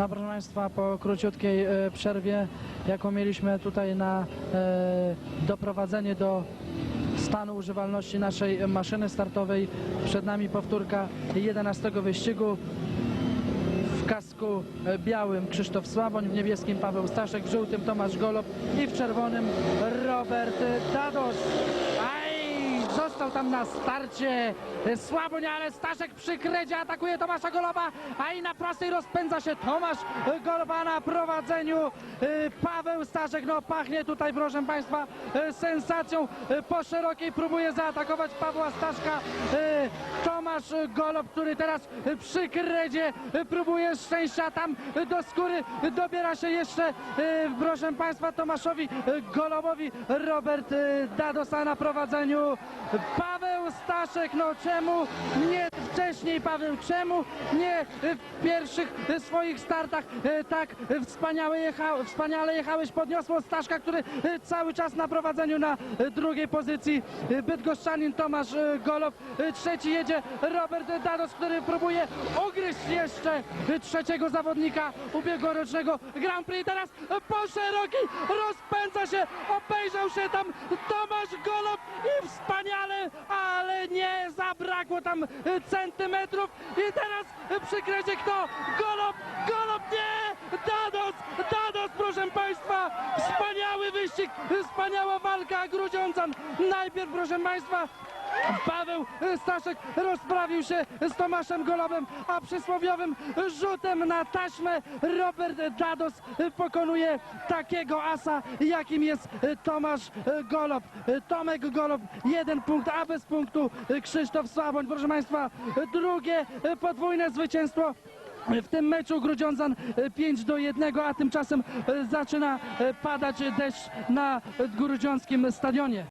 No proszę Państwa, po króciutkiej e, przerwie, jaką mieliśmy tutaj na e, doprowadzenie do stanu używalności naszej maszyny startowej, przed nami powtórka 11 wyścigu. W kasku e, białym Krzysztof Sławoń, w niebieskim Paweł Staszek, w żółtym Tomasz Golob i w czerwonym Robert Dados. Został tam na starcie e, Sławoń, ale Staszek przy kredzie atakuje Tomasza Goloba, a i na prostej rozpędza się Tomasz e, Goloba na prowadzeniu. E, Paweł Staszek, no pachnie tutaj proszę Państwa sensacją. Po szerokiej próbuje zaatakować Pawła Staszka. Tomasz Golob, który teraz przy kredzie próbuje szczęścia tam do skóry. Dobiera się jeszcze, proszę Państwa, Tomaszowi Golobowi. Robert Dadosa na prowadzeniu. Pavel Paweł Staszek, no czemu nie wcześniej Paweł, czemu nie w pierwszych swoich startach e, tak wspaniale, jecha, wspaniale jechałeś, podniosło Staszka, który e, cały czas na prowadzeniu na e, drugiej pozycji. Bydgoszczanin Tomasz Golob, e, trzeci jedzie Robert Dados, który próbuje ugryźć jeszcze trzeciego zawodnika ubiegłorocznego Grand Prix. Teraz po szerokiej rozpędza się, obejrzał się tam Tomasz Golob i wspaniale, tam e, centymetrów i teraz e, przy kredzie kto? Golob, Golob nie! Dados, Dados proszę Państwa, wspaniały wyścig, wspaniała walka Grudziącan. Najpierw proszę Państwa Paweł Staszek rozprawił się z Tomaszem Golobem, a przysłowiowym rzutem na taśmę Robert Dados pokonuje takiego asa, jakim jest Tomasz Golob. Tomek Golob, jeden punkt, a bez punktu Krzysztof Sławoń. Proszę Państwa, drugie podwójne zwycięstwo. W tym meczu Grudziądzan 5 do 1, a tymczasem zaczyna padać deszcz na grudziąckim stadionie.